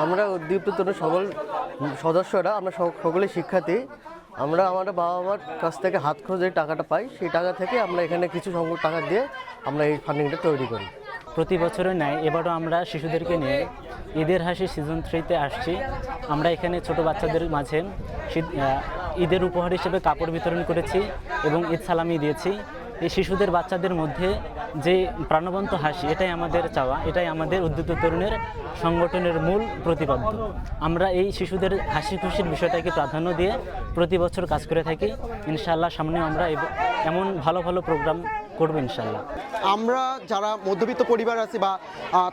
আমরা উদ্দীপ্ত সকল সদস্যরা, আমরা সক- সকলে শিক্ষার্থী। আমরা আমাদের বাবা মার কাছ থেকে হাত যে টাকাটা পাই, সেই টাকা থেকে আমরা এখানে কিছু সংখ্যক টাকা দিয়ে আমরা এই ফান্ডিংটা তৈরি করি। প্রতি বছরের ন্যায় এবারও আমরা শিশুদেরকে নিয়ে ঈদের হাসি সিজন থ্রিতে আসছি। আমরা এখানে ছোট বাচ্চাদের মাঝে ঈদের উপহার হিসেবে কাপড় বিতরণ করেছি এবং ঈদ সালামি দিয়েছি। এই শিশুদের, বাচ্চাদের মধ্যে যে প্রাণবন্ত হাসি, এটাই আমাদের চাওয়া, এটাই আমাদের উদ্যুত তরুণের সংগঠনের মূল প্রতিপাদ্য। আমরা এই শিশুদের হাসি খুশির বিষয়টাকে প্রাধান্য দিয়ে প্রতি বছর কাজ করে থাকি। ইনশাআল্লাহ সামনে আমরা এমন ভালো ভালো প্রোগ্রাম করব ইনশাআল্লাহ। আমরা যারা মধ্যবিত্ত পরিবার আছে বা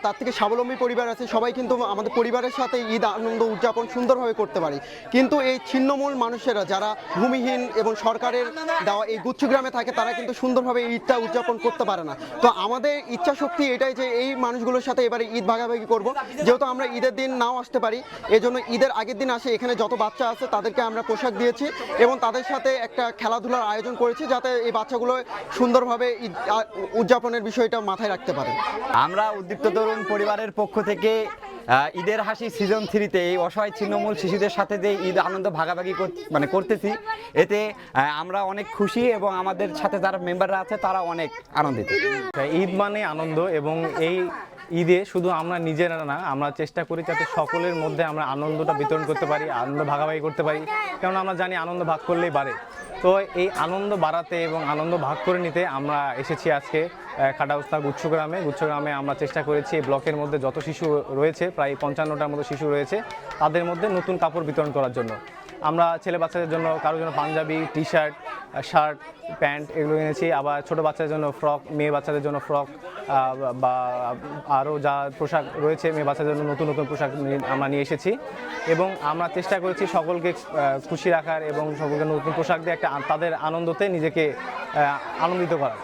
তার থেকে স্বাবলম্বী পরিবার আছে, সবাই কিন্তু আমাদের পরিবারের সাথে ঈদ, আনন্দ উদযাপন সুন্দরভাবে করতে পারি। কিন্তু এই ছিন্নমূল মানুষেরা যারা ভূমিহীন এবং সরকারের দেওয়া এই গুচ্ছগ্রামে থাকে, তারা কিন্তু সুন্দরভাবে ঈদটা উদযাপন করতে পারে না। তো আমাদের ইচ্ছা শক্তি এটাই যে এই মানুষগুলোর সাথে এবারে ঈদ ভাগাভাগি করব। যেহেতু আমরা ঈদের দিন নাও আসতে পারি, এজন্য ঈদের আগের দিন আসে, এখানে যত বাচ্চা আছে তাদেরকে আমরা পোশাক দিয়েছি এবং তাদের সাথে একটা খেলাধুলার আয়োজন করেছি যাতে এই বাচ্চাগুলো সুন্দরভাবে ঈদ উদযাপনের বিষয়টা মাথায় রাখতে পারে। আমরা উদ্দীপ্ত তরুণ পরিবারের পক্ষ থেকে ঈদের হাসি সিজন থ্রিতে এই অসহায় ছিন্নমূল শিশুদের সাথে যে ঈদ আনন্দ ভাগাভাগি মানে করতেছি, এতে আমরা অনেক খুশি এবং আমাদের সাথে যারা মেম্বাররা আছে, তারা অনেক আনন্দিত। ঈদ মানে আনন্দ এবং এই ঈদে শুধু আমরা নিজেরা না, আমরা চেষ্টা করি যাতে সকলের মধ্যে আমরা আনন্দটা বিতরণ করতে পারি, আনন্দ ভাগাভাগি করতে পারি। কেননা আমরা জানি আনন্দ ভাগ করলেই বাড়ে। তো এই আনন্দ বাড়াতে এবং আনন্দ ভাগ করে নিতে আমরা এসেছি আজকে খাটাউস্তা গুচ্ছগ্রামে গুচ্ছগ্রামে আমরা চেষ্টা করেছি এই ব্লকের মধ্যে যত শিশু রয়েছে, প্রায় পঞ্চান্নটার মতো শিশু রয়েছে, তাদের মধ্যে নতুন কাপড় বিতরণ করার জন্য। আমরা ছেলে বাচ্চাদের জন্য কারোর জন্য Punjabi T shirt shirt, pant এগুলো এনেছি। আবার ছোট বাচ্চাদের জন্য ফ্রক, মেয়ে বাচ্চাদের জন্য ফ্রক বা আরও যা পোশাক রয়েছে, মেয়ে বাচ্চাদের জন্য নতুন নতুন পোশাক আমরা নিয়ে এসেছি। এবং আমরা চেষ্টা করেছি সকলকে খুশি রাখার এবং সকলকে নতুন পোশাক দিয়ে একটা তাদের আনন্দতে নিজেকে আনন্দিত করার।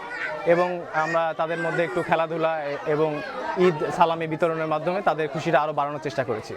এবং আমরা তাদের মধ্যে একটু খেলাধুলা এবং ঈদ সালামি বিতরণের মাধ্যমে তাদের খুশিটা আরও বাড়ানোর চেষ্টা করেছি।